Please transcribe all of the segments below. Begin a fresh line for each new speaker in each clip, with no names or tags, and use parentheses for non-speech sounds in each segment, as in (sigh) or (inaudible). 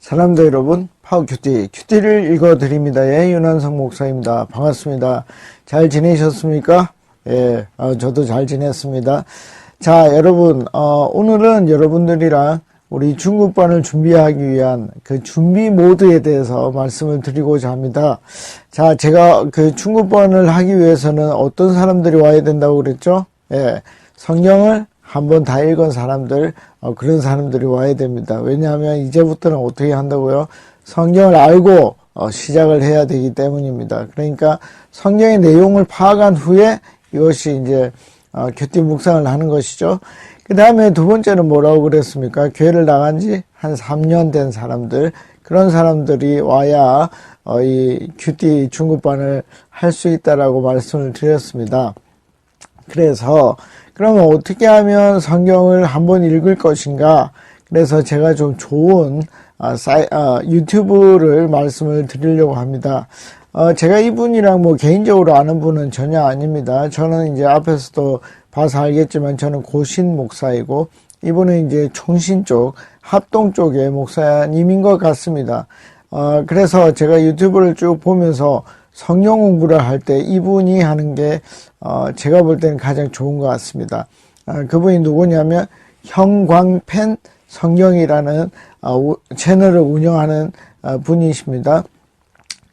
사람들 여러분, 파워 큐티, 큐티를 읽어드립니다의 윤한성 목사입니다. 반갑습니다. 잘 지내셨습니까? 예, 어, 저도 잘 지냈습니다. 자, 여러분, 어, 오늘은 여러분들이랑 우리 중국반을 준비하기 위한 그 준비 모드에 대해서 말씀을 드리고자 합니다. 자, 제가 그 중국반을 하기 위해서는 어떤 사람들이 와야 된다고 그랬죠? 예, 성경을 한번 다 읽은 사람들, 어, 그런 사람들이 와야 됩니다. 왜냐하면 이제부터는 어떻게 한다고요? 성경을 알고 어, 시작을 해야 되기 때문입니다. 그러니까 성경의 내용을 파악한 후에 이것이 이제 어, 곁띠 묵상을 하는 것이죠. 그 다음에 두 번째는 뭐라고 그랬습니까? 교회를 나간 지 한 3년 된 사람들, 그런 사람들이 와야 어, 이 큐티 중급반을 할 수 있다라고 말씀을 드렸습니다. 그래서 그러면 어떻게 하면 성경을 한번 읽을 것인가? 그래서 제가 좀 좋은 아, 사이, 아, 유튜브를 말씀을 드리려고 합니다. 어, 제가 이분이랑 뭐 개인적으로 아는 분은 전혀 아닙니다. 저는 이제 앞에서도 봐서 알겠지만 저는 고신 목사이고 이분은 이제 총신 쪽, 합동 쪽의 목사님인 것 같습니다. 어, 그래서 제가 유튜브를 쭉 보면서 성경 공부를 할 때 이분이 하는 게 어, 제가 볼 때는 가장 좋은 것 같습니다. 어, 그분이 누구냐면 형광펜 성경이라는 어, 우- 채널을 운영하는 어, 분이십니다.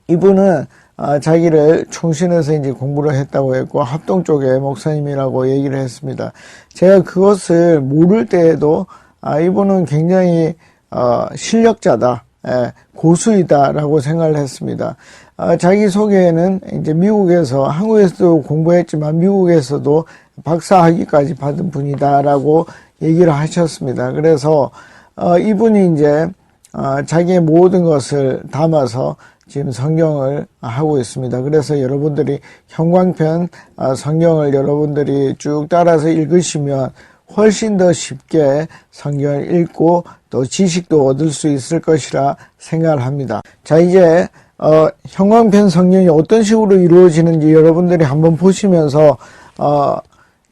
이분은 어, 자기를 총신에서 이제 공부를 했다고 했고 합동 쪽의 목사님이라고 얘기를 했습니다. 제가 그것을 모를 때에도 아, 이분은 굉장히 어, 실력자다, 예, 고수이다라고 생각을 했습니다. 어, 자기 소개에는 이제 미국에서 한국에서도 공부했지만 미국에서도 박사 학위까지 받은 분이다라고 얘기를 하셨습니다. 그래서 어, 이분이 이제 어, 자기의 모든 것을 담아서 지금 성경을 하고 있습니다. 그래서 여러분들이 형광편 어, 성경을 여러분들이 쭉 따라서 읽으시면 훨씬 더 쉽게 성경을 읽고 또 지식도 얻을 수 있을 것이라 생각을 합니다. 자, 이제 어, 형광편 성경이 어떤 식으로 이루어지는지 여러분들이 한번 보시면서 어,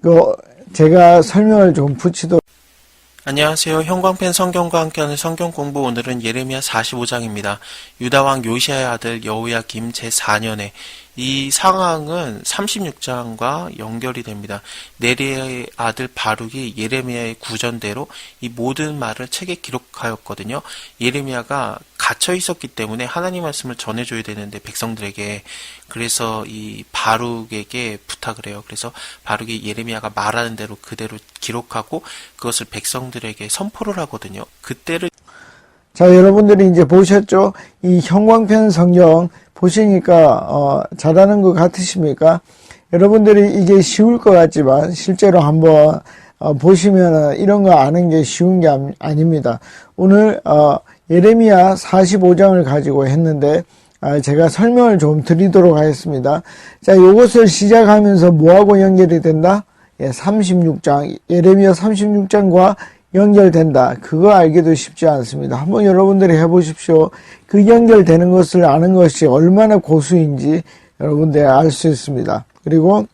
그 제가 설명을 좀 붙이도록
안녕하세요. 형광펜 성경과 함께하는 성경 공부 오늘은 예레미야 45장입니다. 유다왕 요시아의 아들 여우야 김 제4년에 이 상황은 36장과 연결이 됩니다. 네리의 아들 바룩이 예레미야의 구전대로 이 모든 말을 책에 기록하였거든요. 예레미야가 갇혀 있었기 때문에 하나님 말씀을 전해줘야 되는데 백성들에게 그래서 이 바룩에게 부탁을 해요. 그래서 바룩이 예레미야가 말하는 대로 그대로 기록하고 그것을 백성들에게 선포를 하거든요. 그때를
자, 여러분들이 이제 보셨죠? 이 형광펜 성경 보시니까 어, 잘하는 것 같으십니까? 여러분들이 이게 쉬울 것 같지만 실제로 한번 어, 보시면 이런 거 아는 게 쉬운 게 아- 아닙니다. 오늘 어, 예레미야 45장을 가지고 했는데 아, 제가 설명을 좀 드리도록 하겠습니다. 자, 이것을 시작하면서 뭐하고 연결이 된다? 예, 36장, 예레미야 36장과 연결된다. 그거 알기도 쉽지 않습니다. 한번 여러분들이 해보십시오. 그 연결되는 것을 아는 것이 얼마나 고수인지 여러분들이 알 수 있습니다. 그리고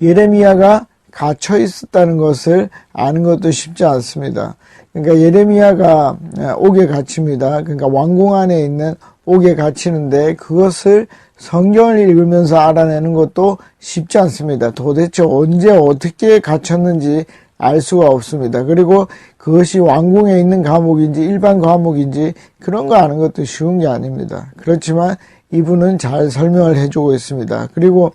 예레미야가 갇혀 있었다는 것을 아는 것도 쉽지 않습니다. 그러니까 예레미야가 옥에 갇힙니다. 그러니까 왕궁 안에 있는 옥에 갇히는데 그것을 성경을 읽으면서 알아내는 것도 쉽지 않습니다. 도대체 언제 어떻게 갇혔는지 알 수가 없습니다. 그리고 그것이 왕궁에 있는 감옥인지 일반 감옥인지 그런 거 아는 것도 쉬운 게 아닙니다. 그렇지만 이분은 잘 설명을 해주고 있습니다. 그리고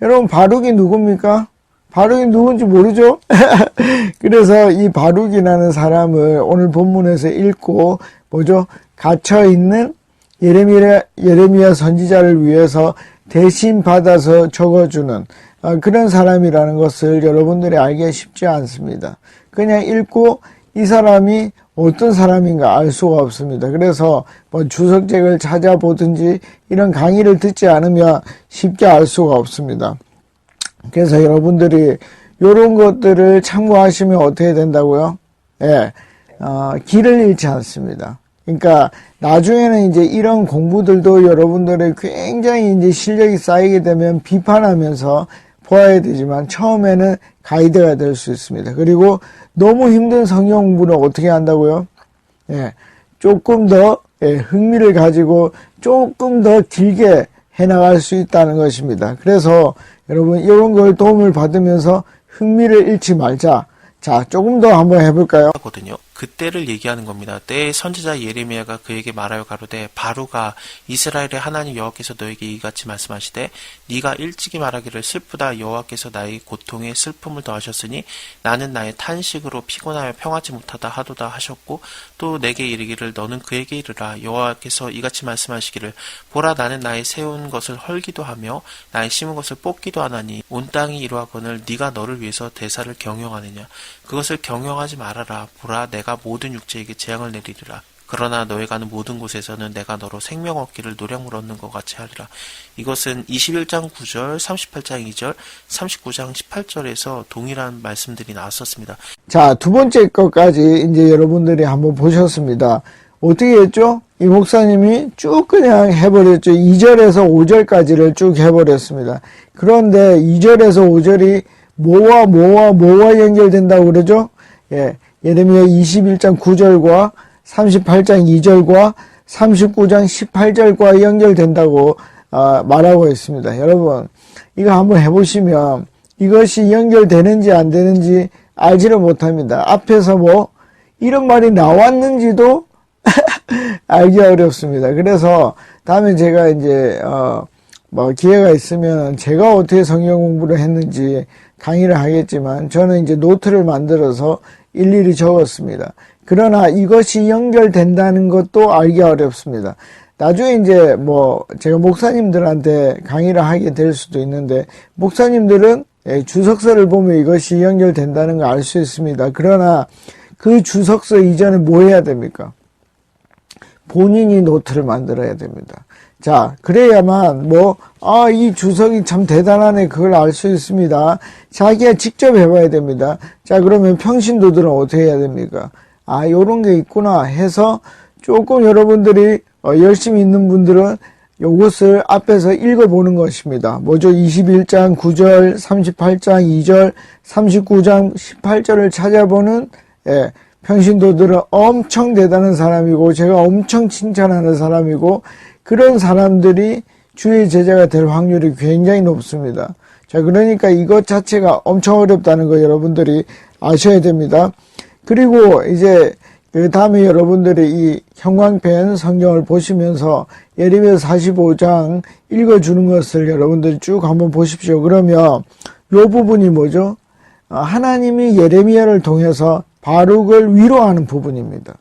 여러분 바룩이 누굽니까? 바룩이 누군지 모르죠? (laughs) 그래서 이 바룩이라는 사람을 오늘 본문에서 읽고 뭐죠? 갇혀 있는 예레미야, 예레미야 선지자를 위해서 대신 받아서 적어주는 아, 그런 사람이라는 것을 여러분들이 알기 쉽지 않습니다. 그냥 읽고 이 사람이 어떤 사람인가 알 수가 없습니다. 그래서 뭐 주석책을 찾아보든지 이런 강의를 듣지 않으면 쉽게 알 수가 없습니다. 그래서 여러분들이 이런 것들을 참고하시면 어떻게 된다고요? 예, 어, 길을 잃지 않습니다. 그러니까 나중에는 이제 이런 공부들도 여러분들의 굉장히 이제 실력이 쌓이게 되면 비판하면서 보아야 되지만 처음에는 가이드가 될 수 있습니다. 그리고 너무 힘든 성경 공부는 어떻게 한다고요? 예, 조금 더 예, 흥미를 가지고 조금 더 길게 해나갈 수 있다는 것입니다. 그래서 여러분 이런 걸 도움을 받으면서 흥미를 잃지 말자. 자, 조금 더 한번 해볼까요?
하거든요. 그때를 얘기하는 겁니다. 때의 선지자 예레미야가 그에게 말하여 가로되 바로가 이스라엘의 하나님 여호와께서 너에게 이같이 말씀하시되 네가 일찍이 말하기를 슬프다. 여호와께서 나의 고통에 슬픔을 더하셨으니 나는 나의 탄식으로 피곤하여 평하지 못하다 하도다 하셨고 또 내게 이르기를 너는 그에게 이르라. 여호와께서 이같이 말씀하시기를 보라 나는 나의 세운 것을 헐기도 하며 나의 심은 것을 뽑기도 하나니 온 땅이 이러하거늘 네가 너를 위해서 대사를 경영하느냐. 그것을 경영하지 말아라. 보라 내가 모든 육체에게 재앙을 내리리라 그러나 너희 가 는 모든 곳에서는 내가 너로 생명 얻기를 노량물 얻는 것 같이 하리라. 이것은 21장 9절, 38장 2절, 39장 18절에서 동일한 말씀들이 나왔었습니다.
자, 두 번째 것까지 이제 여러분들이 한번 보셨습니다. 어떻게 했죠? 이 목사님이 쭉 그냥 해버렸죠. 2절에서 5절까지를 쭉 해버렸습니다. 그런데 2절에서 5절이 뭐와 뭐와 뭐와 연결된다고 그러죠? 예. 예레미야 21장 9절과 38장 2절과 39장 18절과 연결된다고 아, 말하고 있습니다. 여러분, 이거 한번 해보시면 이것이 연결되는지 안 되는지 알지를 못합니다. 앞에서 뭐 이런 말이 나왔는지도 (laughs) 알기 어렵습니다. 그래서 다음에 제가 이제 어 뭐 기회가 있으면 제가 어떻게 성경 공부를 했는지 강의를 하겠지만 저는 이제 노트를 만들어서 일일이 적었습니다. 그러나 이것이 연결된다는 것도 알기 어렵습니다. 나중에 이제 뭐 제가 목사님들한테 강의를 하게 될 수도 있는데 목사님들은 예, 주석서를 보면 이것이 연결된다는 걸 알 수 있습니다. 그러나 그 주석서 이전에 뭐 해야 됩니까? 본인이 노트를 만들어야 됩니다. 자, 그래야만 뭐, 아, 이 주석이 참 대단하네. 그걸 알 수 있습니다. 자기가 직접 해봐야 됩니다. 자, 그러면 평신도들은 어떻게 해야 됩니까? 아, 요런 게 있구나 해서 조금 여러분들이 어, 열심히 있는 분들은 요것을 앞에서 읽어보는 것입니다. 뭐죠? 21장 9절, 38장 2절, 39장 18절을 찾아보는 예, 평신도들은 엄청 대단한 사람이고 제가 엄청 칭찬하는 사람이고 그런 사람들이 주의 제자가 될 확률이 굉장히 높습니다. 자, 그러니까 이것 자체가 엄청 어렵다는 거 여러분들이 아셔야 됩니다. 그리고 이제 그 다음에 여러분들이 이 형광펜 성경을 보시면서 예레미야 45장 읽어주는 것을 여러분들이 쭉 한번 보십시오. 그러면 요 부분이 뭐죠? 아, 하나님이 예레미야를 통해서 바룩을 위로하는 부분입니다.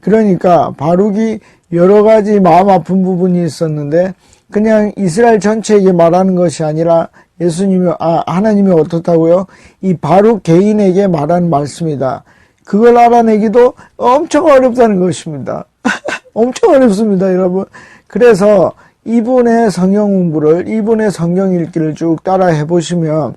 그러니까 바룩이 여러 가지 마음 아픈 부분이 있었는데 그냥 이스라엘 전체에게 말하는 것이 아니라 예수님이 아 하나님이 어떻다고요? 이 바룩 개인에게 말하는 말씀이다. 그걸 알아내기도 엄청 어렵다는 것입니다. (laughs) 엄청 어렵습니다, 여러분. 그래서 이분의 성경 공부를 이분의 성경 읽기를 쭉 따라 해보시면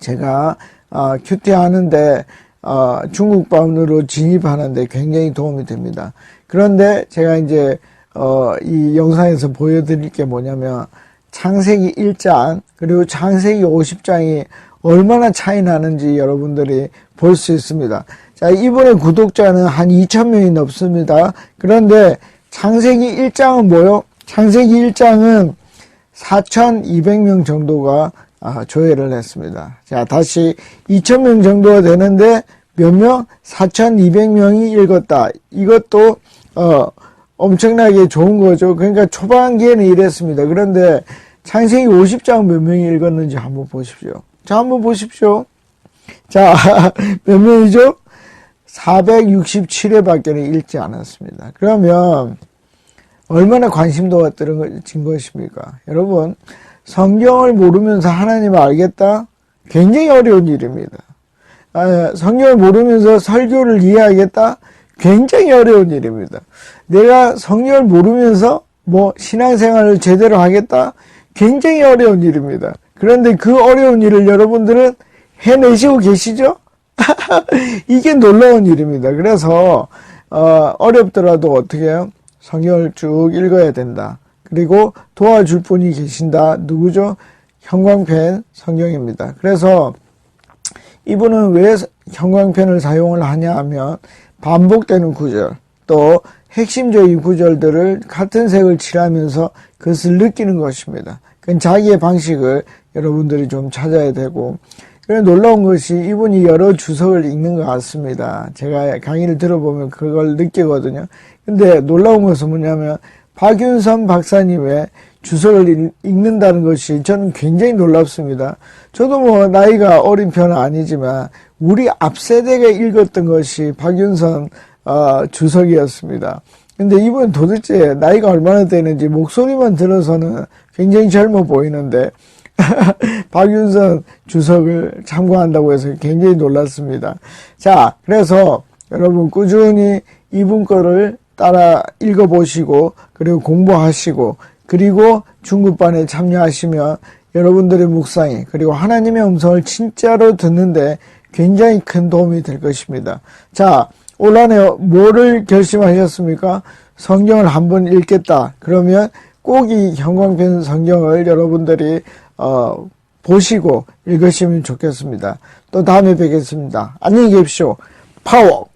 제가 어, 큐티 하는데 어, 중국반으로 진입하는데 굉장히 도움이 됩니다. 그런데 제가 이제 어, 이 영상에서 보여드릴 게 뭐냐면 창세기 1장 그리고 창세기 50장이 얼마나 차이 나는지 여러분들이 볼 수 있습니다. 자, 이번에 구독자는 한 2,000명이 넘습니다. 그런데 창세기 1장은 뭐요? 창세기 1장은 4,200명 정도가 아, 조회를 했습니다. 자, 다시 2,000명 정도가 되는데 몇 명? 4,200명이 읽었다. 이것도 어, 엄청나게 좋은 거죠. 그러니까 초반기에는 이랬습니다. 그런데 창세기 50장 몇 명이 읽었는지 한번 보십시오. 자, 한번 보십시오. 자, (laughs) 몇 명이죠? 467회밖에 읽지 않았습니다. 그러면 얼마나 관심도가 떨어진 것입니까? 여러분, 성경을 모르면서 하나님을 알겠다? 굉장히 어려운 일입니다. 아, 성경을 모르면서 설교를 이해하겠다? 굉장히 어려운 일입니다. 내가 성경을 모르면서 뭐 신앙생활을 제대로 하겠다? 굉장히 어려운 일입니다. 그런데 그 어려운 일을 여러분들은 해내시고 계시죠? (laughs) 이게 놀라운 일입니다. 그래서 어, 어렵더라도 어떻게 해요? 성경을 쭉 읽어야 된다. 그리고 도와줄 분이 계신다. 누구죠? 형광펜 성경입니다. 그래서 이분은 왜 형광펜을 사용을 하냐 하면 반복되는 구절, 또 핵심적인 구절들을 같은 색을 칠하면서 그것을 느끼는 것입니다. 그 자기의 방식을 여러분들이 좀 찾아야 되고 그래 놀라운 것이 이분이 여러 주석을 읽는 것 같습니다. 제가 강의를 들어보면 그걸 느끼거든요. 근데 놀라운 것은 뭐냐면 박윤선 박사님의 읽- 읽는다는 것이 저는 굉장히 놀랍습니다. 저도 뭐 나이가 어린 편은 아니지만 우리 앞세대가 읽었던 것이 박윤선 어, 주석이었습니다. 근데 이분 도대체 나이가 얼마나 되는지 목소리만 들어서는 굉장히 젊어 보이는데 (laughs) 박윤선 주석을 참고한다고 해서 굉장히 놀랐습니다. 자, 그래서 여러분 꾸준히 이분 거를 따라 읽어보시고 그리고 공부하시고 그리고 중급반에 참여하시면 여러분들의 묵상이 그리고 하나님의 음성을 진짜로 듣는데 굉장히 큰 도움이 될 것입니다. 자, 올 한해 뭐를 결심하셨습니까? 성경을 한번 읽겠다. 그러면 꼭 이 형광펜 성경을 여러분들이 어, 보시고 읽으시면 좋겠습니다. 또 다음에 뵙겠습니다. 안녕히 계십시오. 파워!